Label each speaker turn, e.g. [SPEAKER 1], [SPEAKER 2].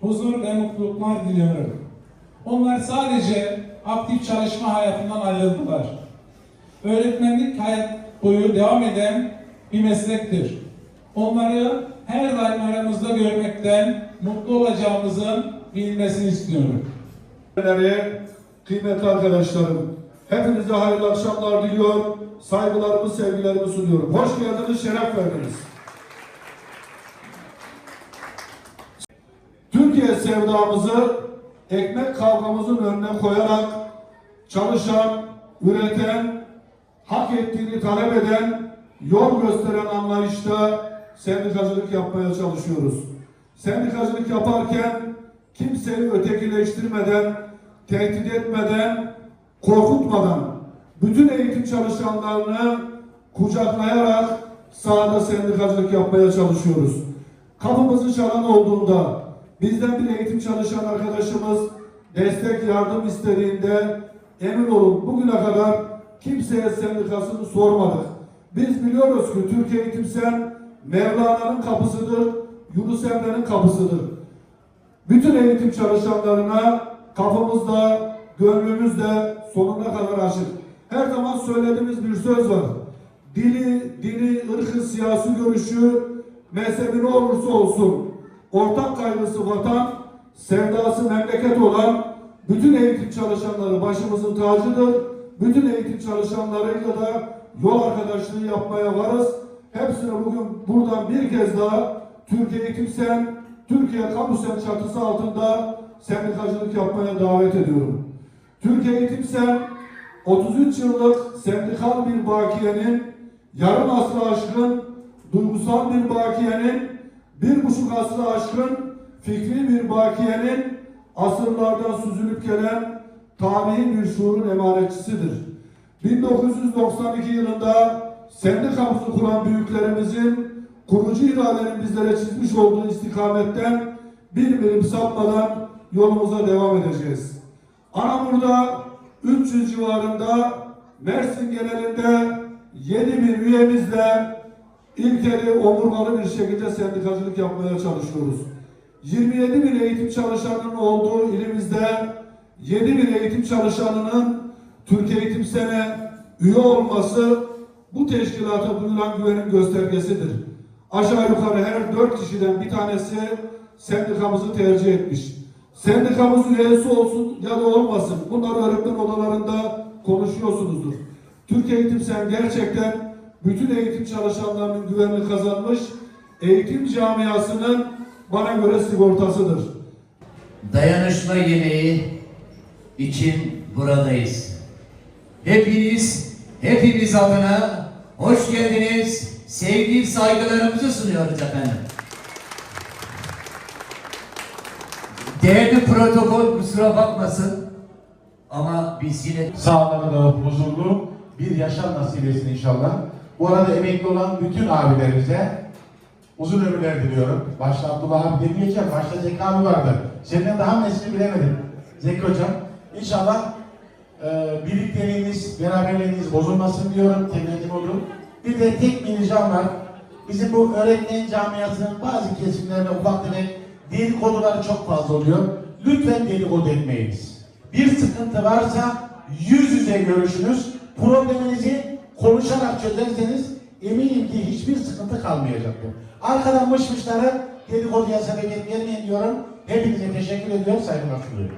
[SPEAKER 1] huzur ve mutluluklar diliyorum. Onlar sadece aktif çalışma hayatından ayrıldılar. Öğretmenlik hayat boyu devam eden bir meslektir. Onları her daim aramızda görmekten mutlu olacağımızın bilinmesini istiyorum.
[SPEAKER 2] Kıymetli arkadaşlarım, hepinize hayırlı akşamlar diliyor, saygılarımı, sevgilerimi sunuyorum. Hoş geldiniz, şeref verdiniz. Sevdamızı ekmek kavgamızın önüne koyarak çalışan, üreten, hak ettiğini talep eden, yol gösteren anlayışta sendikacılık yapmaya çalışıyoruz. Sendikacılık yaparken kimseyi ötekileştirmeden, tehdit etmeden, korkutmadan bütün eğitim çalışanlarını kucaklayarak sahada sendikacılık yapmaya çalışıyoruz. Kapımızı çalan olduğunda bizden bir eğitim çalışan arkadaşımız destek yardım istediğinde emin olun bugüne kadar kimseye sendikasını sormadık. Biz biliyoruz ki Türkiye Eğitim Sen Mevlana'nın kapısıdır, Yunus Emre'nin kapısıdır. Bütün eğitim çalışanlarına kapımızda, gönlümüzde sonuna kadar açık. Her zaman söylediğimiz bir söz var. Dili, dini, ırkı, siyasi görüşü, mezhebi ne olursa olsun ortak kaygısı vatan, sevdası memleket olan bütün eğitim çalışanları başımızın tacıdır. Bütün eğitim çalışanlarıyla da yol arkadaşlığı yapmaya varız. Hepsine bugün buradan bir kez daha Türkiye Eğitim Sen, Türkiye Kamu Sen çatısı altında sendikacılık yapmaya davet ediyorum. Türkiye Eğitim Sen 33 yıllık sendikal bir bakiyenin yarım asrı aşkın duygusal bir bakiyenin bir buçuk asrı aşkın fikri bir bakiyenin asırlardan süzülüp gelen tarihi bir şuurun emanetçisidir. 1992 yılında sendikamızı kuran büyüklerimizin kurucu iradenin bizlere çizmiş olduğu istikametten bir birim sapmadan yolumuza devam edeceğiz. Anamur'da 300 civarında Mersin genelinde 7 bin üyemizle ilkeli omurgalı bir şekilde sendikacılık yapmaya çalışıyoruz. 27 bin eğitim çalışanının olduğu ilimizde 7 bin eğitim çalışanının Türkiye Eğitim Sene üye olması bu teşkilata duyulan güvenin göstergesidir. Aşağı yukarı her dört kişiden bir tanesi sendikamızı tercih etmiş. Sendikamız üyesi olsun ya da olmasın. Bunları öğretmen odalarında konuşuyorsunuzdur. Türkiye Eğitim Sen gerçekten bütün eğitim çalışanlarının güvenini kazanmış. Eğitim camiasının bana göre sigortasıdır.
[SPEAKER 3] dayanışma yemeği için buradayız. Hepiniz, hepimiz adına hoş geldiniz. Sevgi, saygılarımızı sunuyoruz efendim. Değerli protokol kusura bakmasın ama biz yine
[SPEAKER 4] sağlıklı, huzurlu bir yaşam nasip etsin inşallah. Bu arada emekli olan bütün abilerimize uzun ömürler diliyorum. Başta Abdullah abi demeyeceğim, başta Zeki abi vardı. Senden daha nesli bilemedim. Zeki hocam, inşallah e, birlikteliğiniz, beraberliğiniz bozulmasın diyorum, temennim olur. Bir de tek bir ricam var. Bizim bu öğretmen camiasının bazı kesimlerinde ufak tefek dedikoduları çok fazla oluyor. Lütfen dedikodu etmeyiniz. Bir sıkıntı varsa yüz yüze görüşünüz. Probleminizi konuşarak çözerseniz eminim ki hiçbir sıkıntı kalmayacaktır. Arkadan mışmışları dedikoduya sebebiyet vermeyin diyorum. Hepinize teşekkür ediyorum. Saygılar sunuyorum.